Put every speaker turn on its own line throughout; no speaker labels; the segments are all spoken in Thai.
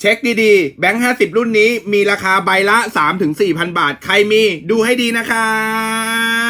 เช็คดีๆ แบงค์50รุ่นนี้มีราคาใบละ3-4,000บาท ใครมีดูให้ดีนะครับ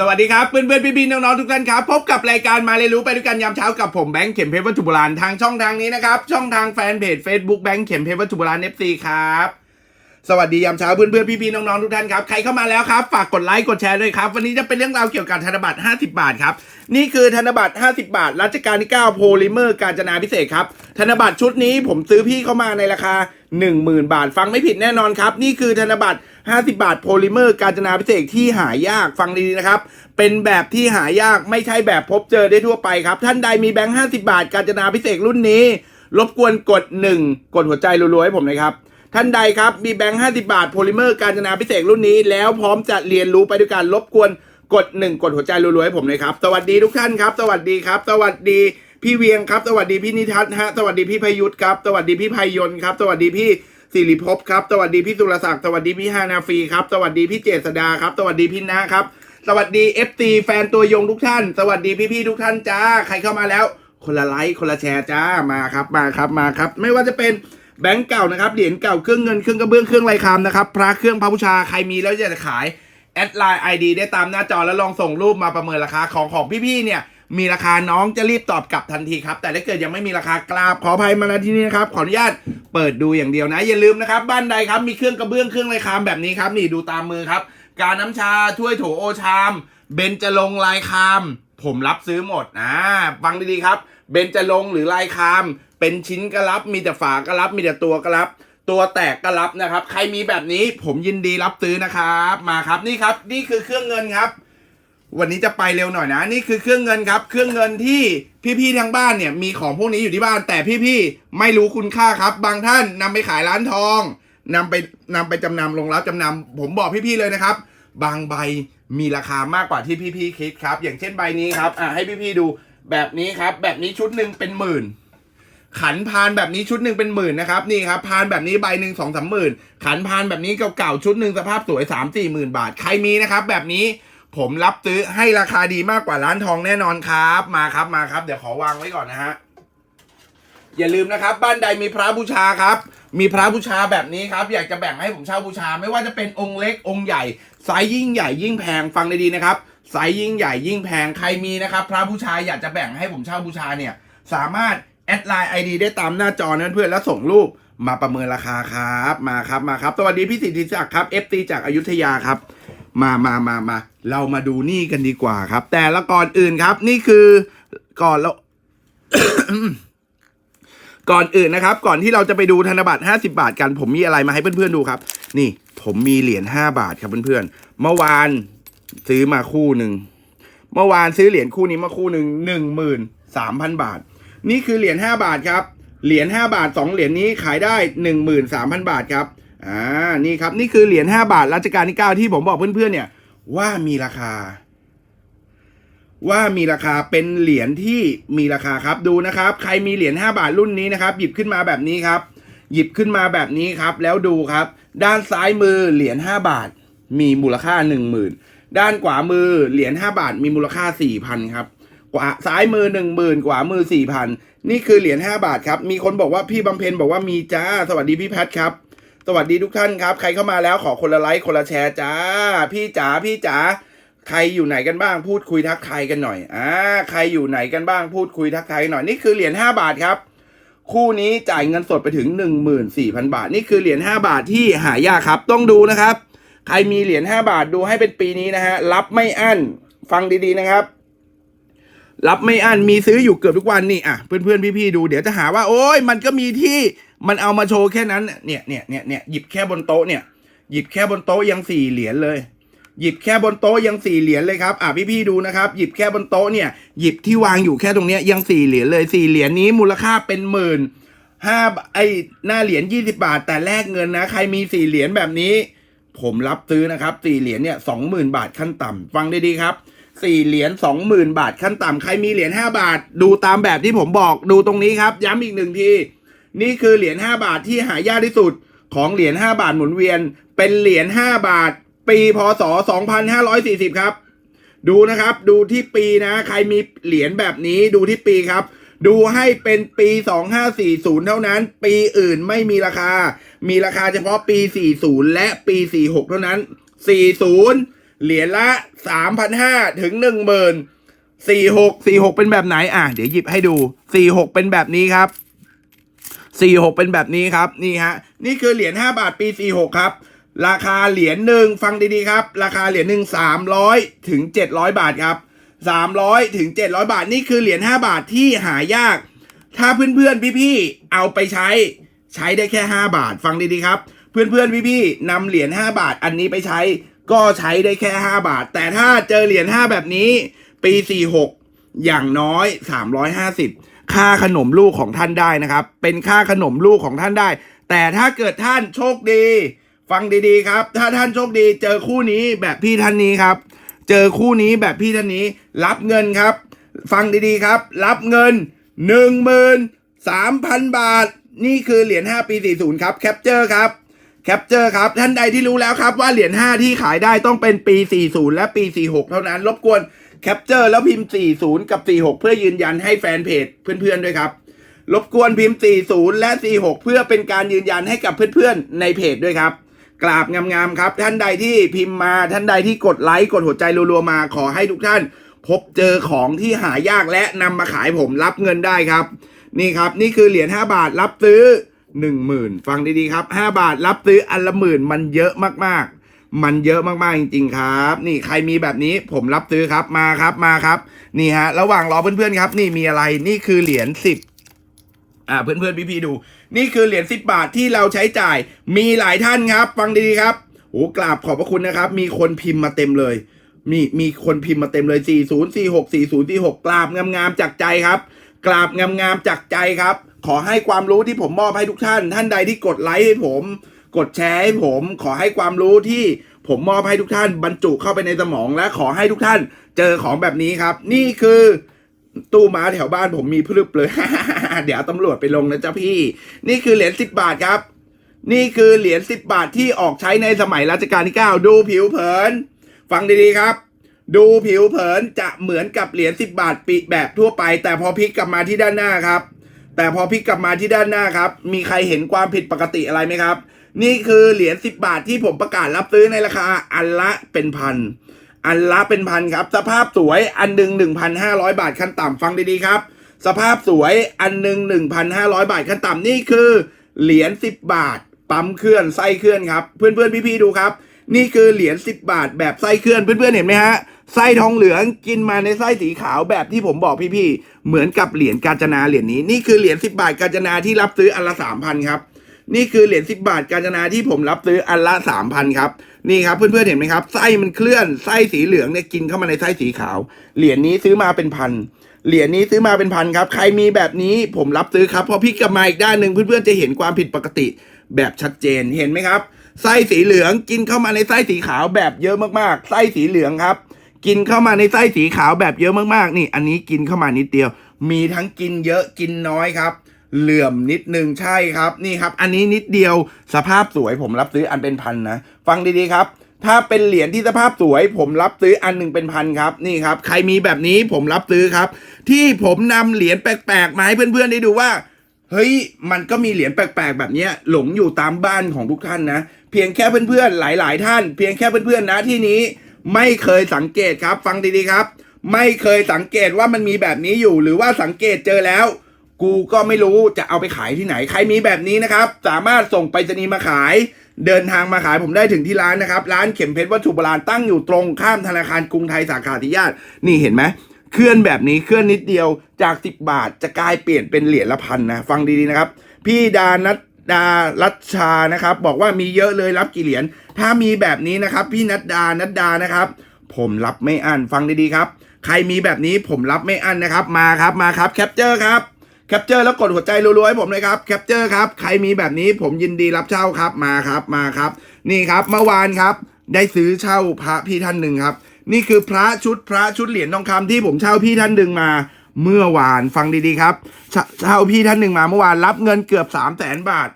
สวัสดีครับเพื่อนเพื่อนพี่พี่ๆน้องๆทุกท่านครับ พบกับรายการมาเรียนรู้ไปด้วยกันยามเช้ากับผมแบงค์เข็มเพชรวัตถุโบราณทางช่องทางนี้นะครับช่องทางแฟนเพจ Facebook แบงค์เข็มเพชรวัตถุโบราณ FC ครับสวัสดียามเช้าเพื่อนเพื่อนพี่พี่ๆน้องๆทุกท่านครับใครเข้ามาแล้วครับฝากกดไลค์กดแชร์ด้วยครับ วันนี้จะเป็นเรื่องราวเกี่ยวกับธนบัตร 50 บาทครับนี่คือธนบัตร 50 บาทรัชกาลที่ 9 โพลิเมอร์การจนาพิเศษครับธนบัตรชุดนี้ผมซื้อพี่เข้ามาในราคา 10,000 บาท ฟังไม่ผิดแน่นอนครับ นี่คือธนบัตร 50 บาทโพลิเมอร์การจนาพิเศษที่หายากฟังดีๆนะครับ เป็นแบบที่หายากไม่ใช่แบบพบเจอได้ทั่วไปครับ ท่านใดมีแบงค์ 50 บาทการจนาพิเศษรุ่นนี้ รบกวนกด 1 กดหัวใจรัวๆให้ผมนะครับท่านใดครับ มีแบงค์50 บาทโพลิเมอร์การจนาพิเศษรุ่นนี้ แล้วพร้อมจะเรียนรู้ไปด้วยกันรบกวนกด 1 กดหัวใจรัวๆให้ผมเลยครับ สวัสดีทุกท่านครับ สวัสดีครับ สวัสดี พี่เวียงครับ สวัสดีพี่นิทัศน์ฮะ สวัสดีพี่พยุทธครับ สวัสดีพี่พยนต์ครับ สวัสดีพี่สิริภพครับ สวัสดีพี่สุรศักดิ์ สวัสดีพี่ฮานาฟีครับ สวัสดีพี่เจษดาครับ สวัสดีพี่นะครับ สวัสดี FT แฟนตัวยงทุกท่าน สวัสดีพี่ๆทุกท่านจ้า ใครเข้ามาแล้ว คนละไลค์ คนละแชร์จ้า มาครับ มาครับ มาครับ ไม่ว่าจะเป็นแบงก์เก่านะครับ เหรียญเก่า เครื่องเงิน เครื่องกระเบื้อง เครื่องลายคำนะครับ พระเครื่องพระบูชา ใครมีแล้วอยากจะขาย แอดไลน์ไอดีได้ตามหน้าจอแล้วลองส่งรูปมาประเมินราคาของของพี่ๆเนี่ย มีราคาน้องจะรีบตอบกลับทันทีครับ แต่ถ้าเกิดยังไม่มีราคากราบขออภัยมาณที่นี้นะครับ ขออนุญาตเปิดดูอย่างเดียวนะ อย่าลืมนะครับ บ้านใดครับมีเครื่องกระเบื้องเครื่องลายคามแบบนี้ครับนี่ดูตามมือครับ การน้ำชาถ้วยโถโอชาม เบนจะลงลายคาม ผมรับซื้อหมดนะฟังดีๆครับเบนจะลงหรือลายคาม เป็นชิ้นก็รับ มีแต่ฝาก็รับ มีแต่ตัวก็รับ ตัวแตกก็รับนะครับ ใครมีแบบนี้ผมยินดีรับซื้อนะครับ มาครับนี่ครับ นี่คือเครื่องเงินครับ วันนี้จะไปเร็วหน่อยนะ นี่คือเครื่องเงินครับ เครื่องเงินที่พี่ๆทางบ้านเนี่ยมีของพวกนี้อยู่ที่บ้าน แต่พี่ๆไม่รู้คุณค่าครับ บางท่านนำไปขายร้านทองนำไปนำไปจำนำลงรับจำนำผมบอกพี่ๆเลยนะครับ บางใบมีราคามากกว่าที่พี่ๆคิดครับ อย่างเช่นใบนี้ครับอะให้พี่ๆดูแบบนี้ครับ แบบนี้ชุดหนึ่งเป็นหมื่น ขันพานแบบนี้ชุดหนึ่งเป็นหมื่นนะครับนี่ครับพานแบบนี้ใบหนึ่งสองสามหมื่นขันพานแบบนี้เก่าๆชุดหนึ่งสภาพสวยสามสี่หมื่นบาท ใครมีนะครับ แบบนี้ ผมรับซื้อให้ราคาดีมากกว่าร้านทองแน่นอนครับ มาครับมาครับ เดี๋ยวขอวางไว้ก่อนนะฮะอย่าลืมนะครับ บ้านใดมีพระบูชาครับ มีพระบูชาแบบนี้ครับ อยากจะแบ่งให้ผมเช่าบูชา ไม่ว่าจะเป็นองค์เล็กองค์ใหญ่ไซส์ยิ่งใหญ่ยิ่งแพงฟังดีๆนะครับไซส์ยิ่งใหญ่ยิ่งแพงใครมีนะครับ พระบูชาอยากจะแบ่งให้ผมเช่าบูชาเนี่ย สามารถแอดไลน์ไอดีได้ตามหน้าจอนั้นเพื่อนแล้วส่งรูปมาประเมินราคาครับมาครับมาครับสวัสดีพี่สิทธิศักดิ์ครับ FT จากอายุธยาครับ มามามามาเรามาดูนี่กันดีกว่าครับ แต่ละก่อนอื่นครับ นี่คือก่อนแล้วก่อนอื่นนะครับ ก่อนที่เราจะไปดูธนบัตร 50 บาทกัน ผมมีอะไรมาให้เพื่อนๆดูครับ นี่ผมมีเหรียญ5บาทครับเพื่อนๆ เมื่อวานซื้อมาคู่หนึ่ง เมื่อวานซื้อเหรียญคู่นี้มาคู่หนึ่งหนึ่งหมื่นสามพันบาท นี่คือเหรียญห้าบาทครับ เหรียญห้าบาทสองเหรียญนี้ขายได้หนึ่งหมื่นสามพันบาทครับ อ่านี่ครับนี่คือเหรียญห้าบาทรัชกาลที่เก้าที่ผมบอกเพื่อนๆเนี่ย ว่ามีราคา ว่ามีราคาเป็นเหรียญที่มีราคาครับดูนะครับ ใครมีเหรียญ5บาทรุ่นนี้นะครับ หยิบขึ้นมาแบบนี้ครับ หยิบขึ้นมาแบบนี้ครับ แล้วดูครับ ด้านซ้ายมือเหรียญ5บาท มีมูลค่า 10,000 ด้านขวามือเหรียญ5บาท มีมูลค่า4,000ครับขวาซ้ายมือ10,000ขวามือ4,000นี่คือเหรียญ5บาทครับมีคนบอกว่าพี่บำเพ็ญบอกว่ามีจ้าสวัสดีพี่แพทครับ สวัสดีทุกท่านครับ ใครเข้ามาแล้วขอคนละไลค์คนละแชร์จ้า พี่จ๋าพี่จ๋าใครอยู่ไหนกันบ้างพูดคุยทักทายกันหน่อยอ่าใครอยู่ไหนกันบ้างพูดคุยทักทายกันหน่อยนี่คือเหรียญ5บาทครับ คู่นี้จ่ายเงินสดไปถึง 14,000 บาท นี่คือเหรียญ5บาทที่หายากครับต้องดูนะครับ ใครมีเหรียญ5บาทดูให้เป็นปีนี้นะฮะรับไม่อั้นฟังดีๆนะครับ รับไม่อั้นมีซื้ออยู่เกือบทุกวันนี่อะเพื่อนๆพี่ๆดูเดี๋ยวจะหาว่า โอ้ยมันก็มีที่ มันเอามาโชว์แค่นั้นเนี่ยเนี่ยเนี่ยเนี่ยหยิบแค่บนโต๊ะเนี่ย หยิบแค่บนโต๊ะยังสี่เหรียญเลย หยิบแค่บนโต๊ะยังสี่เหรียญเลยครับอะพี่ๆดูนะครับ หยิบแค่บนโต๊ะเนี่ยหยิบที่วางอยู่แค่ตรงเนี้ยยังสี่เหรียญเลยสี่เหรียญนี้มูลค่าเป็นหมื่นห้าไอหน้าเหรียญยี่สิบาท แต่แลกเงินนะ ใครมีสี่เหรียญแบบนี้ ผมรับซื้อนะครับสี่เหรียญเนี่ยสองหมื่นบาทขั้นต่ำฟังดีๆครับสี่เหรียญสองหมื่นบาทขั้นต่ำใครมีเหรียญห้าบาท ดูตามแบบที่ผมบอกดูตรงนี้ครับ ย้ำอีกหนึ่งที นี่คือเหรียญห้าบาทที่หายากที่สุดของเหรียญห้าบาทหมุนเวียน เป็นเหรียญห้าบาท ปีพศสองพันห้าร้อยสี่สิบครับ ดูนะครับ ดูที่ปีนะ ใครมีเหรียญแบบนี้ดูที่ปีครับ ดูให้เป็นปี 2540 เท่านั้น ปีอื่นไม่มีราคา มีราคาเฉพาะปี 40 และปี 46 เท่านั้น 40 เหรียญละ 3,500 ถึง 10,000 46 46 เป็นแบบไหน อะ เดี๋ยวหยิบให้ดู 46 เป็นแบบนี้ครับ 46 เป็นแบบนี้ครับ นี่ฮะ นี่คือเหรียญ 5 บาทปี 46 ครับ ราคาเหรียญหนึ่งฟังดีๆครับ ราคาเหรียญหนึ่ง300 ถึง 700 บาทครับ 300 ถึง 700 บาท นี่คือเหรียญ 5 บาทที่หายาก ถ้าเพื่อนๆ พี่ๆ เอาไปใช้ ใช้ได้แค่ 5 บาท ฟังดีๆครับ เพื่อนๆ พี่ๆนำเหรียญ 5 บาท อันนี้ไปใช้ ก็ใช้ได้แค่ 5 บาท แต่ถ้าเจอเหรียญ 5 แบบนี้ ปี 46 อย่างน้อย 350 ค่าขนมลูกของท่านได้นะครับ เป็นค่าขนมลูกของท่านได้ แต่ถ้าเกิดท่านโชคดี ฟังดีๆครับ ถ้าท่านโชคดี เจอคู่นี้แบบพี่ท่านนี้ครับ เจอคู่นี้แบบพี่ท่านนี้ รับเงินครับ ฟังดีๆครับ รับเงิน13,000 บาท นี่คือเหรียญ5ปี 40 ครับแคปเจอร์ครับแคปเจอร์ครับ ท่านใดที่รู้แล้วครับว่าเหรียญ5ที่ขายได้ต้องเป็นปี 40 และปี 46 เท่านั้น รบกวน แคปเจอร์แล้วพิมพ์ 40 กับ 46 เพื่อยืนยันให้แฟนเพจเพื่อนๆด้วยครับ รบกวนพิมพ์ 40 และ 46 เพื่อเป็นการยืนยันให้กับเพื่อนๆในเพจด้วยครับ กราบงามๆครับ ท่านใดที่พิมพ์มาท่านใดที่กดไลค์กดหัวใจรัวๆมาขอให้ทุกท่าน พบเจอของที่หายากและนำมาขายผมรับเงินได้ครับ นี่ครับนี่คือเหรียญ5บาทรับซื้อ 10,000 ฟังดีๆครับ 5 บาทรับซื้ออันละหมื่นมันเยอะมากๆ มันเยอะมากๆจริง ๆ ครับ นี่ใครมีแบบนี้ผมรับซื้อครับมาครับมาครับ นี่ฮะ ระหว่างรอเพื่อนๆครับ นี่มีอะไรนี่คือเหรียญ10อ่าเพื่อนๆพี่ๆดู นี่คือเหรียญ10บาทที่เราใช้จ่าย มีหลายท่านครับ ฟังดีๆครับโอ้กราบขอบพระคุณนะครับ มีคนพิมพ์มาเต็มเลย มีมีคนพิมพ์มาเต็มเลย 4046 4046 กราบงามๆจากใจครับ กราบงามๆจากใจครับ ขอให้ความรู้ที่ผมมอบให้ทุกท่าน ท่านใดที่กดไลค์ให้ผม กดแชร์ให้ผมขอให้ความรู้ที่ผมมอบให้ทุกท่านบรรจุเข้าไปในสมองและขอให้ทุกท่านเจอของแบบนี้ครับ นี่คือตู้ม้าแถวบ้านผมมีพรึบเลย เดี๋ยวตำรวจไปลงนะจ๊ะพี่ นี่คือเหรียญสิบบาทครับ นี่คือเหรียญสิบบาทที่ออกใช้ในสมัยรัชกาลที่เก้าดูผิวเผิน ฟังดีๆครับ ดูผิวเผินจะเหมือนกับเหรียญสิบบาทปีแบบทั่วไป แต่พอพลิกกลับมาที่ด้านหน้าครับ แต่พอพลิกกลับมาที่ด้านหน้าครับ มีใครเห็นความผิดปกติอะไรไหมครับ นี่คือเหรียญสิบบาทที่ผมประกาศรับซื้อในราคาอันละเป็นพัน อันละเป็นพันครับ สภาพสวยอันหนึ่งหนึ่งพันห้าร้อยบาทขั้นต่ำฟังดีๆครับ สภาพสวยอันหนึ่งหนึ่งพันห้าร้อยบาทขั้นต่ำนี่คือเหรียญสิบบาท ปั๊มเคลื่อนไส้เคลื่อนครับ เพื่อนๆพี่ๆดูครับ นี่คือเหรียญสิบบาท แบบไส้เคลื่อนเพื่อนๆเห็นไหมฮะไส้ทองเหลืองกินมาในไส้สีขาวแบบที่ผมบอกพี่ๆเหมือนกับเหรียญกาญจนาเหรียญนี้นี่คือเหรียญสิบบาทกาญจนาที่รับซื้ออันละสามพันครับ นี่คือเหรียญสิบาทกาญจนาที่ผมรับซื้ออันละสามพันครับ นี่ครับเพื่อนๆเห็นไหมครับ ไส้มันเคลื่อนไส้สีเหลืองเนี่ยกินเข้ามาในไส้สีขาว เหรียญนี้ซื้อมาเป็นพันเหรียญนี้ซื้อมาเป็นพันครับ ใครมีแบบนี้ผมรับซื้อครับพอพลิกกลับมาอีกด้านหนึ่งเพื่อนๆจะเห็นความผิดปกติแบบชัดเจนเห็นไหมครับไส้สีเหลืองกินเข้ามาในไส้สีขาวแบบเยอะมากๆ ไส้สีเหลืองครับ กินเข้ามาในไส้สีขาวแบบเยอะมากๆ นี่ อันนี้กินเข้ามานิดเดียว มีทั้งกินเยอะกินน้อยครับ เหลื่อมนิดนึงใช่ครับนี่ครับ อันนี้นิดเดียวสภาพสวยผมรับซื้ออันเป็นพันนะ ฟังดีๆครับ ถ้าเป็นเหรียญที่สภาพสวย ผมรับซื้ออันหนึ่งเป็นพันครับนี่ครับ ใครมีแบบนี้ผมรับซื้อครับ ที่ผมนำเหรียญแปลกๆมาให้เพื่อนๆได้ดูว่าเฮ้ยมันก็มีเหรียญแปลกๆ แบบนี้หลงอยู่ตามบ้านของทุกท่านนะ เพียงแค่เพื่อนๆหลาย ๆ ท่าน เพียงแค่เพื่อนๆนะที่นี้ไม่เคยสังเกตครับ ฟังดีๆครับ ไม่เคยสังเกตว่ามันมีแบบนี้อยู่ หรือว่าสังเกตเจอแล้ว กูก็ไม่รู้จะเอาไปขายที่ไหน ใครมีแบบนี้นะครับ สามารถส่งไปรษณีย์มาขาย เดินทางมาขายผมได้ถึงที่ร้านนะครับ ร้านเข็มเพชรวัตถุโบราณตั้งอยู่ตรงข้ามธนาคารกรุงไทยสาขาธิยาตนี่เห็นไหมเคลื่อนแบบนี้เคลื่อนนิดเดียวจาก 10 บาทจะกลายเปลี่ยนเป็นเหรียญละพันนะฟังดีๆนะครับ พี่ดานัทดารัชชานะครับ บอกว่ามีเยอะเลยรับกี่เหรียญถ้ามีแบบนี้นะครับ พี่นัดดานัดดานะครับ ผมรับไม่อั้นฟังดีๆครับ ใครมีแบบนี้ผมรับไม่อั้นนะครับมาครับมาครับแคปเจอร์ครับ แคปเจอร์แล้วกดหัวใจรัวๆให้ผมเลยครับแคปเจอร์ครับใครมีแบบนี้ผมยินดีรับเช่าครับมาครับมาครับ นี่ครับเมื่อวานครับ ได้ซื้อเช่าพระพี่ท่านหนึ่งครับ นี่คือพระชุดพระชุดเหรียญทองคำที่ผมเช่าพี่ท่านหนึ่งมา เมื่อวานฟังดีๆครับเช,ช่าพี่ท่านหนึ่งมาเมื่อวานรับเงินเกือบ3 0 0แสนบาท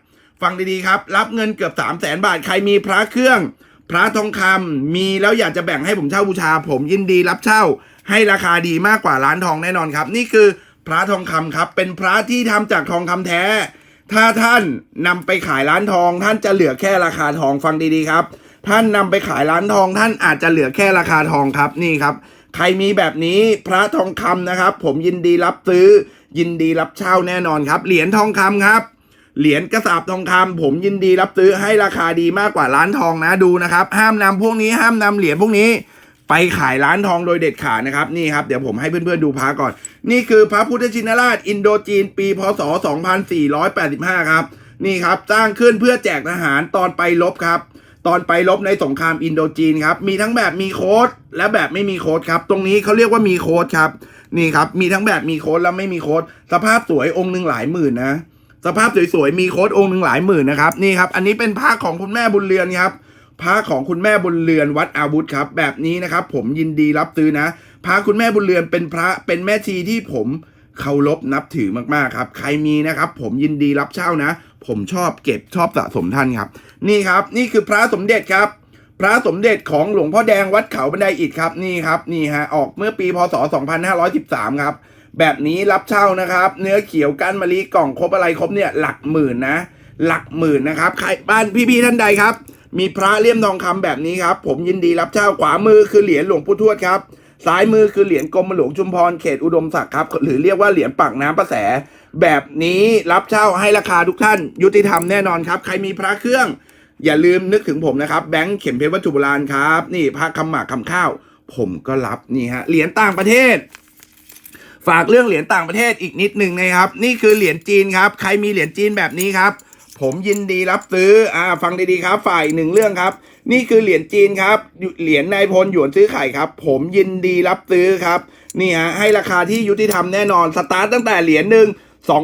ฟังดีๆครับ รับเงินเกือบ3 0 0แสนบาท ใครมีพระเครื่อง พระทองคำมีแล้วอยากจะแบ่งให้ผมเช่าบูชา ผมยินดีรับเช่า ให้ราคาดีมากกว่าร้านทองแน่นอนครับ นี่คือ พระทองคำครับ เป็นพระที่ทำจากทองคำแท้ ถ้าท่านนำไปขายร้านทอง ท่านจะเหลือแค่ราคาทองฟังดีๆครับ ท่านนำไปขายร้านทอง ท่านอาจจะเหลือแค่ราคาทองครับนี่ครับ ใครมีแบบนี้พระทองคำนะครับ ผมยินดีรับซื้อ ยินดีรับเช่าแน่นอนครับ เหรียญทองคำครับเหรียญกระสาบทองคำผมยินดีรับซื้อให้ราคาดีมากกว่าร้านทองนะดูนะครับ ห้ามนำพวกนี้ห้ามนำเหรียญพวกนี้ ไปขายร้านทองโดยเด็ดขาดนะครับนี่ครับเดี๋ยวผมให้เพื่อนๆดูพระก่อน นี่คือพระพุทธชินราชอินโดจีน ปีพศ 2485 ครับ นี่ครับสร้างขึ้นเพื่อแจกทหารตอนไปรบครับ ตอนไปรบในสงครามอินโดจีนครับ มีทั้งแบบมีโค้ดและแบบไม่มีโค้ดครับ ตรงนี้เขาเรียกว่ามีโค้ดครับนี่ครับมีทั้งแบบมีโค้ดและไม่มีโค้ดสภาพสวยองค์หนึ่งหลายหมื่นนะสภาพสวยๆมีโค้ดองค์หนึ่งหลายหมื่นนะครับนี่ครับอันนี้เป็นผ้าของคุณแม่บุญเรือนครับ พระของคุณแม่บุญเรือนวัดอาวุธครับ แบบนี้นะครับผมยินดีรับซื้อนะ พระคุณแม่บุญเรือนเป็นพระเป็นแม่ชีที่ผมเคารพนับถือมากๆครับ ใครมีนะครับ ผมยินดีรับเช่านะ ผมชอบเก็บชอบสะสมท่านครับ นี่ครับนี่คือพระสมเด็จครับ พระสมเด็จของหลวงพ่อแดงวัดเขาบันไดอิฐครับนี่ครับนี่ฮะออกเมื่อปีพศ 2513 ครับ แบบนี้รับเช่านะครับ เนื้อเขียวก้านมะลิกล่องครบอะไรครบเนี่ยหลักหมื่นนะ หลักหมื่นนะครับใครบ้านพี่ๆท่านใดครับ มีพระเลี่ยมทองคำแบบนี้ครับ ผมยินดีรับเช่าขวามือคือเหรียญหลวงปู่ทวดครับซ้ายมือคือเหรียญกรมหลวงชุมพรเขตอุดมศักดิ์ครับ หรือเรียกว่าเหรียญปากน้ำประแส แบบนี้รับเช่าให้ราคาทุกท่าน ยุติธรรมแน่นอนครับ ใครมีพระเครื่อง อย่าลืมนึกถึงผมนะครับแบงค์เข็มเพชรวัตถุโบราณครับ นี่พระคำหมากคำข้าว ผมก็รับนี่ฮะเหรียญต่างประเทศ ฝากเรื่องเหรียญต่างประเทศอีกนิดหนึ่งนะครับ นี่คือเหรียญจีนครับ ใครมีเหรียญจีนแบบนี้ครับ ผมยินดีรับซื้ออ่าฟังดีๆครับ ฝ่ายหนึ่งเรื่องครับ นี่คือเหรียญจีนครับ เหรียญนายพลหยวนซื้อไข่ครับ ผมยินดีรับซื้อครับ นี่ฮะให้ราคาที่ยุติธรรมแน่นอน สตาร์ตตั้งแต่เหรียญหนึ่ง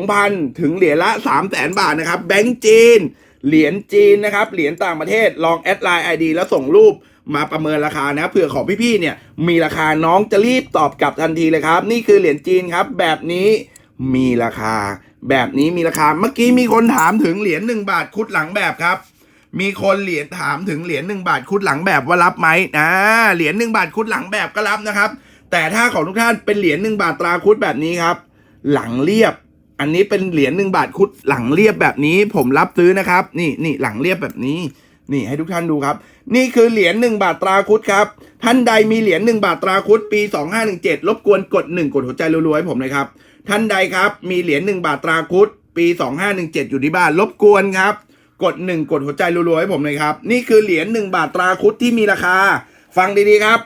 2,000ถึงเหรียญละ3 0 0แสนบาทนะครับ แบงก์จีน เหรียญจีนนะครับ เหรียญต่างประเทศ ลองแอดไลน์ไอดีแล้วส่งรูปมาประเมินราคานะเผื่อของพี่ๆเนี่ย มีราคาน้องจะรีบตอบกลับทันทีเลยครับ นี่คือเหรียญจีนครับ แบบนี้มีราคา แบบนี้มีราคา เมื่อกี้มีคนถามถึงเหรียญหนึ่งบาทคุดหลังแบบครับ มีคนเหรียญถามถึงเหรียญหนึ่งบาทคุดหลังแบบว่ารับไหมอ่าเหรียญหนึ่งบาทคุดหลังแบบก็รับนะครับ แต่ถ้าของทุกท่านเป็นเหรียญหนึ่งบาทตราคุดแบบนี้ครับ หลังเรียบ อันนี้เป็นเหรียญหนึ่งบาทคุดหลังเรียบแบบนี้ ผมรับซื้อนะครับ นี่นี่หลังเรียบแบบนี้นี่ให้ทุกท่านดูครับ นี่คือเหรียญหนึ่งบาทตราคุดครับ ท่านใดมีเหรียญหนึ่งบาทตราคุดปี 2517 รบกวนกดหนึ่งกดหัวใจรัวๆให้ผมเลยครับ ท่านใดครับ มีเหรียญหนึ่งบาทตราคุดปี 2517 อยู่ที่บ้านรบกวนครับ กดหนึ่งกดหัวใจรัวๆให้ผมเลยครับ นี่คือเหรียญหนึ่งบาทตราคุดที่มีราคา ฟังดีๆครับ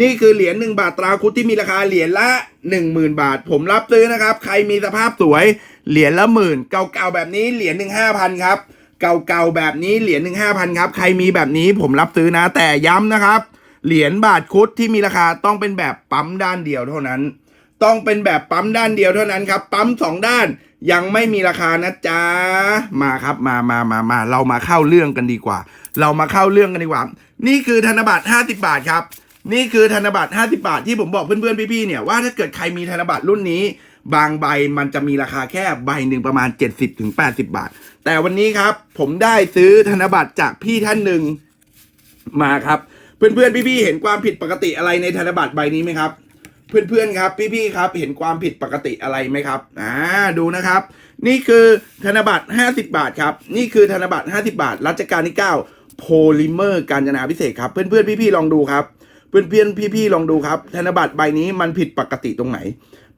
นี่คือเหรียญหนึ่งบาทตราคุดที่มีราคาเหรียญละหนึ่งหมื่นบาท ผมรับซื้อนะครับ ใครมีสภาพสวยเหรียญละหมื่นเก่าๆแบบนี้เหรียญหนึ่งห้าพันครับเก่าๆแบบนี้เหรียญหนึ่งห้าพันครับ ใครมีแบบนี้ผมรับซื้อนะแต่ย้ำนะครับ เหรียญบาทคุดที่มีราคาต้องเป็นแบบปั๊มด้านเดียวเท่านั้น ต้องเป็นแบบปั๊มด้านเดียวเท่านั้นครับ ปั๊มสองด้านยังไม่มีราคานะจ๊ะ มาครับมามามามาเรามาเข้าเรื่องกันดีกว่า เรามาเข้าเรื่องกันดีกว่า นี่คือธนบัตร 50 บาทครับ นี่คือธนบัตร 50 บาทที่ผมบอกเพื่อนๆพี่ๆเนี่ยว่าถ้าเกิดใครมีธนบัตรรุ่นนี้ บางใบมันจะมีราคาแค่ใบหนึ่งประมาณ 70-80ถึง80บาท แต่วันนี้ครับ ผมได้ซื้อธนบัตรจากพี่ท่านหนึ่งมาครับ เพื่อนๆพี่ๆเห็นความผิดปกติอะไรในธนบัตรใบนี้ไหมครับ เพื่อนๆครับ พี่ๆครับ เห็นความผิดปกติอะไรไหมครับอ่าดูนะครับ นี่คือธนบัตร 50 บาทครับ นี่คือธนบัตร 50 บาท รัชกาลที่ 9 โพลิเมอร์การจนาพิเศษครับ เพื่อนๆพี่ๆลองดูครับ เพื่อนๆพี่ๆลองดูครับ ธนบัตรใบนี้มันผิดปกติตรงไหน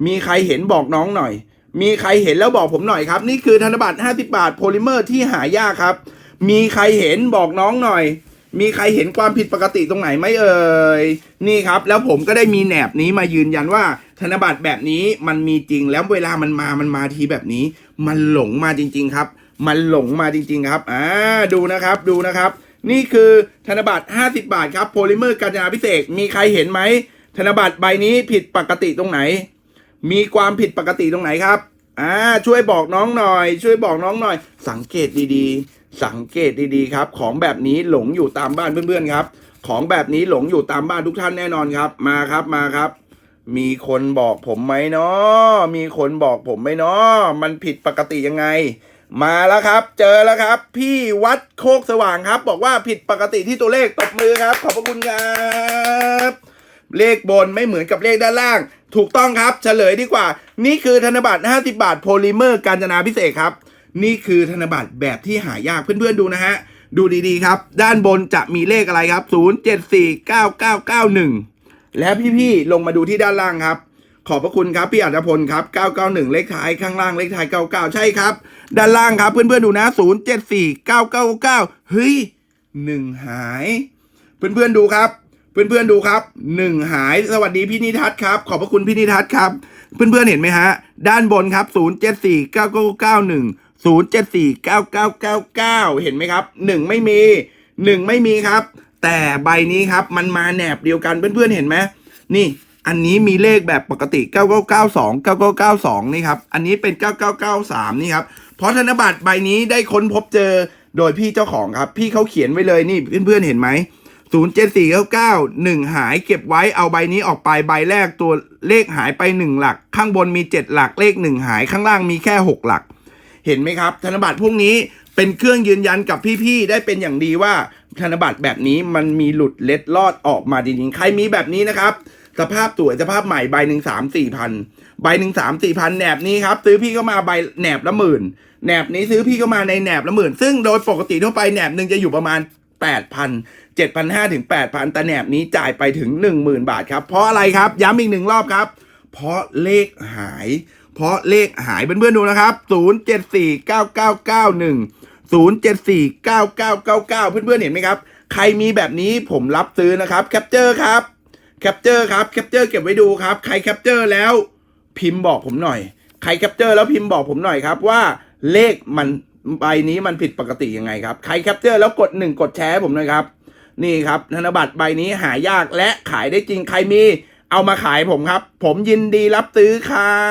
มีใครเห็นบอกน้องหน่อย มีใครเห็นแล้วบอกผมหน่อยครับ นี่คือธนบัตร 50 บาท โพลิเมอร์ที่หายากครับ มีใครเห็นบอกน้องหน่อย มีใครเห็นความผิดปกติตรงไหนไหมเอ่ยนี่ครับ แล้วผมก็ได้มีแหนบนี้มายืนยันว่า ธนบัตรแบบนี้มันมีจริงแล้วเวลามันมามันมาทีแบบนี้ มันหลงมาจริง ๆ ครับ มันหลงมาจริง ๆ ครับอ่าดูนะครับดูนะครับ นี่คือธนบัตร 50 บาทครับโพลิเมอร์กาญจนาพิเศษมีใครเห็นไหมธนบัตรใบนี้ผิดปกติตรงไหน มีความผิดปกติตรงไหนครับอ่าช่วยบอกน้องหน่อย ช่วยบอกน้องหน่อย สังเกตดีๆ สังเกตดีๆครับ ของแบบนี้หลงอยู่ตามบ้านเพื่อนๆครับ ของแบบนี้หลงอยู่ตามบ้านทุกท่านแน่นอนครับ มาครับมาครับ มีคนบอกผมไหมเนาะมีคนบอกผมไหมเนาะมันผิดปกติยังไง มาแล้วครับ เจอแล้วครับ พี่วัดโคกสว่างครับ บอกว่าผิดปกติที่ตัวเลขตบมือครับ ขอบพระคุณครับเลขบนไม่เหมือนกับเลขด้านล่าง ถูกต้องครับเฉลยดีกว่า นี่คือธนบัตร50 บาทโพลิเมอร์กาญจนาพิเศษครับ นี่คือธนบัตรแบบที่หายากเพื่อนๆดูนะฮะ ดูดีๆครับ ด้านบนจะมีเลขอะไรครับ 0749991 และพี่ๆลงมาดูที่ด้านล่างครับ ขอบพระคุณครับพี่อัจพลครับ 991 เลขท้ายข้างล่างเลขท้าย 99 ใช่ครับ ด้านล่างครับเพื่อนๆดูนะ 074999 เฮ้ยหนึ่งหาย เพื่อนๆดูครับเพื่อนๆดูครับหนึ่งหายสวัสดีพี่นิทัศน์ครับ ขอบพระคุณพี่นิทัศน์ครับ เพื่อนๆเห็นไหมฮะ ด้านบนครับ 0 7 4 9 9 9 9 เห็นไหมครับหนึ่งไม่มีหนึ่งไม่มีครับ แต่ใบนี้ครับมันมาแหนบเดียวกันเพื่อนๆเห็นไหมนี่อันนี้มีเลขแบบปกติ 9992 9992 นี่ครับ อันนี้เป็น 9993 นี่ครับ เพราะธนบัตรใบนี้ได้ค้นพบเจอโดยพี่เจ้าของครับ พี่เขาเขียนไว้เลยนี่เพื่อนๆเห็นไหม07499 1 หายเก็บไว้เอาใบนี้ออกไปใบแรกตัวเลขหายไป 1 หลัก ข้างบนมี 7 หลักเลข 1 หายข้างล่างมีแค่ 6 หลัก เห็นไหมครับ ธนบัตรพวกนี้เป็นเครื่องยืนยันกับพี่ๆได้เป็นอย่างดีว่าธนบัตรแบบนี้มันมีหลุดเล็ดลอดออกมาจริงๆใครมีแบบนี้นะครับ สภาพสวยสภาพใหม่ใบหนึ่งสามสี่พันใบหนึ่งสามสี่พันแหนบนี้ครับ ซื้อพี่เข้ามาใบแหนบละหมื่นแหนบนี้ซื้อพี่เข้ามาในแหนบละหมื่น ซึ่งโดยปกติทั่วไปแหนบหนึ่งจะอยู่ประมาณแปดพันเจ็ดพันห้าถึงแปดพันแต่แหนบนี้จ่ายไปถึงหนึ่งหมื่นบาทครับ เพราะอะไรครับ ย้ำอีกหนึ่งรอบครับ เพราะเลขหาย เพราะเลขหายเพื่อนๆดูนะครับ 0 7 4 9 9 9 1 0 7 4 9 9 9 9 เพื่อนๆเห็นไหมครับ ใครมีแบบนี้ผมรับซื้อนะครับแคปเจอร์ครับแคปเจอร์ครับแคปเจอร์เก็บไว้ดูครับ ใครแคปเจอร์แล้วพิมพ์บอกผมหน่อย ใครแคปเจอร์แล้วพิมพ์บอกผมหน่อยครับว่าเลขมันใบนี้มันผิดปกติยังไงครับ ใครแคปเจอร์แล้วกดหนึ่งกดแชร์ผมหน่อยครับ นี่ครับธนบัตรใบนี้หายากและขายได้จริง ใครมี เอามาขายผมครับ ผมยินดีรับซื้อครั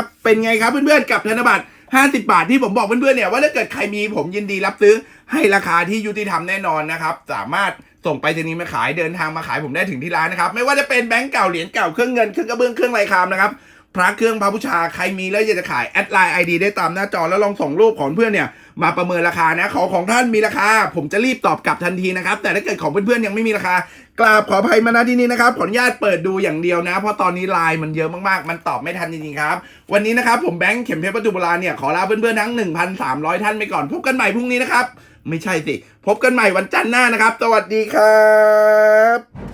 บ เป็นไงครับเพื่อนๆกับธนบัตร50 บาทที่ผมบอกเพื่อนๆเนี่ยว่าถ้าเกิดใครมีผมยินดีรับซื้อให้ราคาที่ยุติธรรมแน่นอนนะครับ สามารถส่งไปทีนี้มาขายเดินทางมาขายผมได้ถึงที่ร้านนะครับ ไม่ว่าจะเป็นแบงก์เก่าเหรียญเก่าเครื่องเงินเครื่องกระเบื้องเครื่องไร้คามนะครับ พระเครื่องพระบูชาใครมีแล้วอยากจะขายแอดไลน์ไอดีได้ตามหน้าจอแล้วลองส่งรูปของเพื่อนเนี่ยมาประเมินราคานะของของท่านมีราคา ผมจะรีบตอบกลับทันทีนะครับ แต่ถ้าเกิดของเพื่อนๆยังไม่มีราคากราบขออภัยมาณที่นี้นะครับ ขออนุญาตเปิดดูอย่างเดียวนะ เพราะตอนนี้ไลน์มันเยอะมากๆ มันตอบไม่ทันจริงๆครับ วันนี้นะครับผมแบงค์เข็มเพชรปัจจุบันเนี่ยขอลาเพื่อนๆทั้ง 1,300 ท่านไปก่อนพบกันใหม่พรุ่งนี้นะครับ ไม่ใช่สิ พบกันใหม่วันจันทร์หน้านะครับ สวัสดีครับ